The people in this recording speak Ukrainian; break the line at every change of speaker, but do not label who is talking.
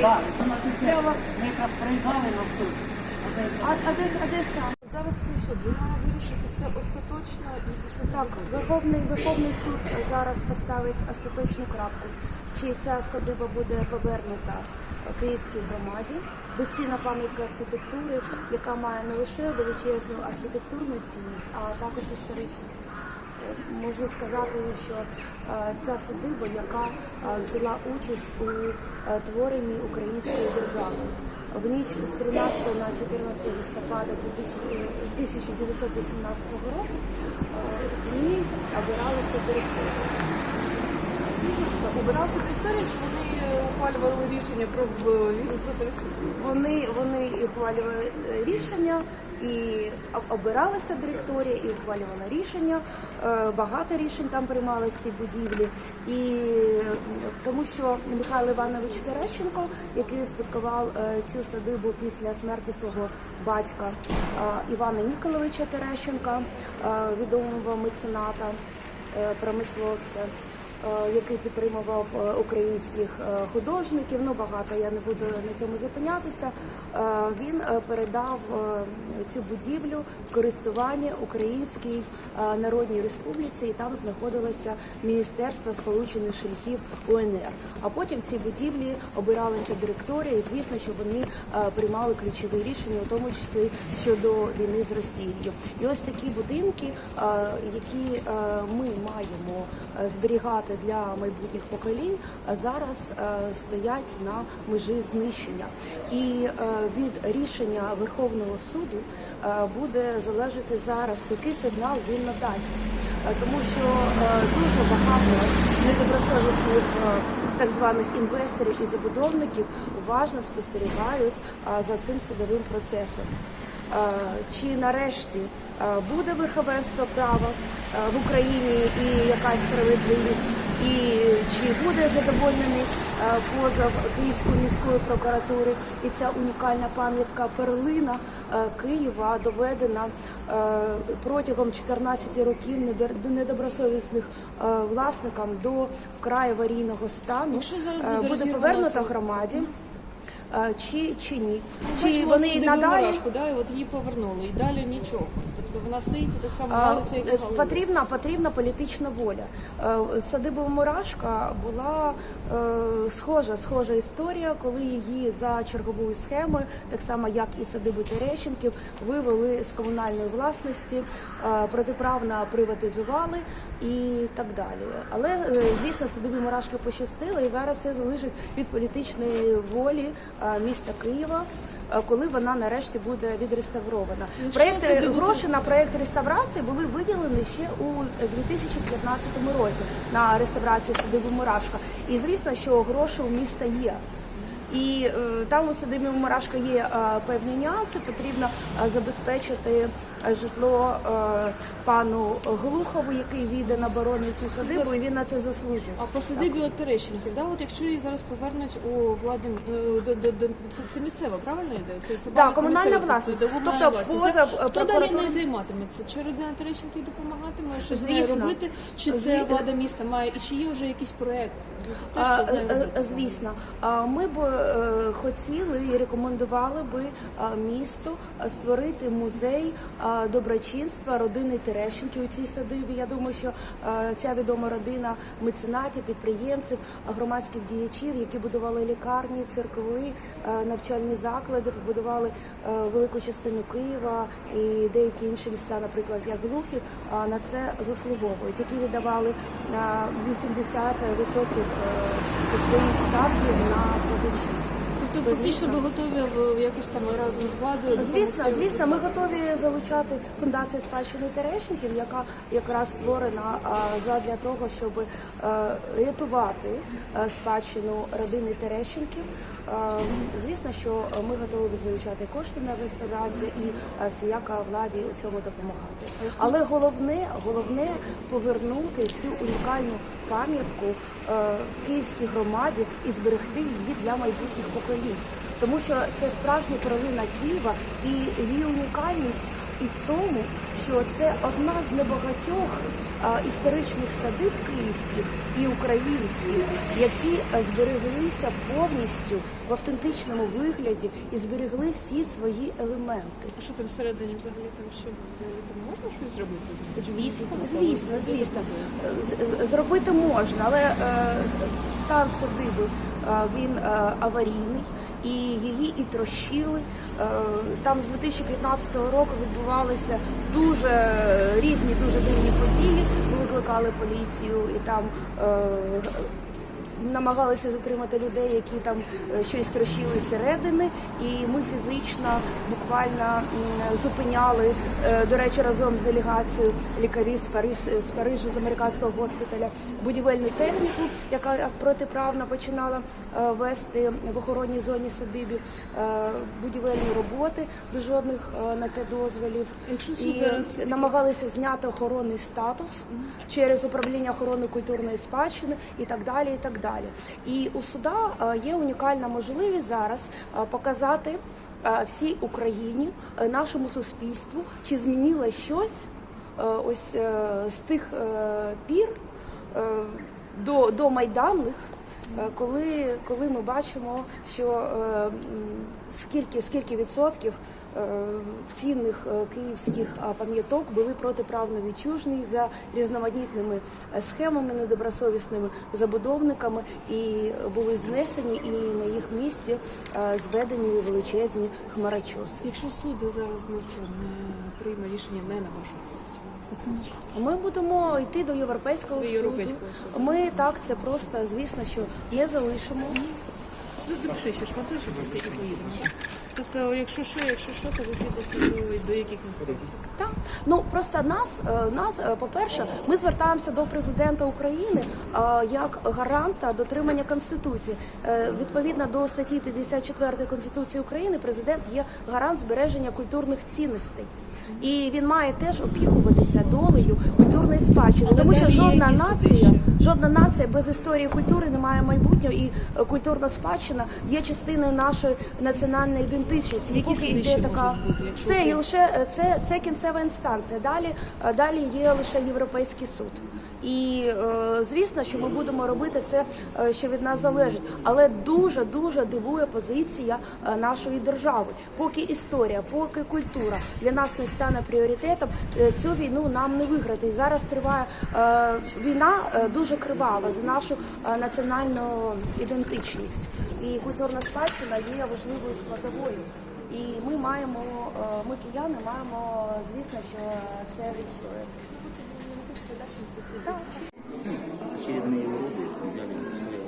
Це.
А, де а?
Зараз цей суд він вирішити все остаточно і що
Так, Верховний Верховний суд зараз поставить остаточну крапку. Чи ця садиба буде повернута київській громаді, безцінна пам'ятка архітектури, яка має не лише величезну архітектурну цінність, а також історичну. Можна сказати, що е, ця садиба, яка е, взяла участь у е, творенні української держави. В ніч з 13 на 14 листопада 2000 е, 1918 року в ній обиралися директори.
Обирався територія, чи вони е, ухвалювали рішення про в- відкрити суд?
Вони, вони ухвалювали е, рішення, і обиралася директорія, і ухвалювала рішення. Е, Багато рішень там приймали в цій будівлі. І е, тому що Михайло Іванович Терещенко, який успадкував е, цю садибу після смерті свого батька е, Івана Ніколовича Терещенка, е, відомого мецената, е, промисловця. Е, який підтримував е, українських е, художників. Ну багато я не буду на цьому зупинятися. Він передав цю будівлю в користування Українській Народній Республіці, і там знаходилося Міністерство сполучених шляхів УНР. А потім в цій будівлі обиралися директорія, і звісно, що вони приймали ключові рішення, у тому числі щодо війни з Росією. І ось такі будинки, які ми маємо е, зберігати для майбутніх поколінь, е, зараз е, стоять на межі знищення. І е, від рішення Верховного суду буде залежати зараз, який сигнал він надасть, тому що дуже багато недобросовісних так званих інвесторів і забудовників уважно спостерігають за цим судовим процесом. Е, Чи нарешті е, буде верховенство права е, в Україні і якась справедливість, і чи буде задовольнений е, позов Київської міської прокуратури, і ця унікальна пам'ятка перлина Києва доведена протягом 14 років недобросовісних власникам до вкрай аварійного стану.
Якщо зараз буде
буде повернута громаді. Чи, чи ні? Чи вони надалі
мурашку, да, і от її повернули, і далі нічого. Тобто вона стоїть так само
А,
галиться, як
е. Потрібна, потрібна політична воля. Е, Садиба Мурашка була е, схожа, схожа історія, коли її за черговою схемою, так само як і садибу Терещенків, вивели з комунальної власності, е, протиправно приватизували і так далі. Але звісно, садибі Мурашки пощастило, і зараз все залежить від політичної волі міста Києва. Е, Коли вона нарешті буде відреставрована, проєкти гроші на проєкт реставрації були виділені ще у 2015 році на реставрацію садиби Мурашка. І звісно, що гроші у міста є. І е, там у садибі Мурашка є е, певні нюанси. Потрібно е, забезпечити житло е, пану Глухову, який війде на оборону цю садибу, і він на це заслужив.
А по садибі от Терещенків, да, от якщо її зараз повернуть у владі, е, до, до, до, це, це місцева, правильно йде? Це, це пам'ятка
комунальна власність.
тобто
Тобто
власність, да?
е,
Хто далі не займатиметься? Чи родина Терещенків допомагатиме щось
Звісно.
робити? Чи це
Зві-
влада міста має? І чи є вже якийсь проект? Те, що з нею
е,
робити?
е, Звісно, ми б е, хотіли і рекомендували би місту створити музей доброчинства родини Терещенків у цій садибі. Я думаю, що е, ця відома родина меценатів, підприємців, громадських діячів, які будували лікарні, церкви, е, навчальні заклади, побудували е, велику частину Києва і деякі інші міста, наприклад, як Глухів, на це заслуговують, які віддавали 80% е, своїх статків на благочинність.
Тобто фактично ви готові в якось там разом з владою?
Звісно, звісно, ми готові залучати фундацію спадщини Терещенків, яка якраз створена а, задля того, щоб е, рятувати е, спадщину родини Терещенків. Е, Звісно, що ми готові залучати кошти на реставрацію і всіяка владі у цьому допомагати. Але головне, головне повернути цю унікальну пам'ятку е, київській громаді і зберегти її для майбутніх поколінь. Тому що це справжня перлина Києва і її унікальність і в тому, що це одна з небагатьох історичних садиб київських і українських, які збереглися повністю в автентичному вигляді і зберегли всі свої елементи.
А що там всередині взагалі там що взагалі там можна щось зробити?
Звісно, звісно, звісно. Зробити можна, але е, стан садиби е, він е, аварійний і її і трощили. Е, Там з 2015 року відбувалися дуже різні, дуже дивні події. Ми викликали поліцію і там. Е, намагалися затримати людей, які там е, щось трощили зсередини, і ми фізично буквально зупиняли, е, до речі, разом з делегацією лікарів з Париж з Парижу, з американського госпіталя, будівельну техніку, яка протиправно починала е, вести в охоронній зоні садибі е, будівельні роботи без жодних е, на те дозволів.
Якщо
І
зараз-
намагалися зняти охоронний статус через управління охорони культурної спадщини і так далі. І так далі. І у суда е, є унікальна можливість зараз е, показати е, всій Україні, нашому суспільству, чи змінило щось ось з тих пір до, до майданних. Е, Коли, коли ми бачимо, що е, скільки, скільки відсотків е, цінних київських пам'яток були протиправно відчужені за різноманітними схемами недобросовісними забудовниками і були знесені, і на їх місці зведені величезні хмарочоси.
Якщо суд зараз на це прийме рішення не на
Ми будемо йти до європейського
До
суду.
Європейського суду.
Ми так це просто, звісно, що не залишимо.
Ну, запиши ще шматочок ось і поїдемо. Тобто, якщо що, якщо що, то ви підете до, яких інстанцій?
Так, ну просто нас, е, нас, е, по-перше, ми звертаємося до президента України е, як гаранта дотримання конституції. Відповідно до статті 54 конституції України, президент є гарант збереження культурних цінностей. І він має теж опікуватися долею культурної спадщини, тому що жодна нація, жодна нація без історії культури не має майбутнього, і е, культурна спадщина є частиною нашої національної ідентичності. І
Які
поки йде така це і лише е, це, це кінцева інстанція. Далі е, далі є лише європейський суд. І е, звісно, що ми будемо робити все, е, що від нас залежить. Але дуже дуже дивує позиція е, нашої держави. Поки історія, поки культура для нас не стане пріоритетом, цю війну нам не виграти. І зараз триває війна дуже кривава за нашу національну ідентичність. І культурна спадщина є важливою складовою. І ми маємо, ми кияни маємо, звісно, що це відстояти. Очередные неї уроди взяли своє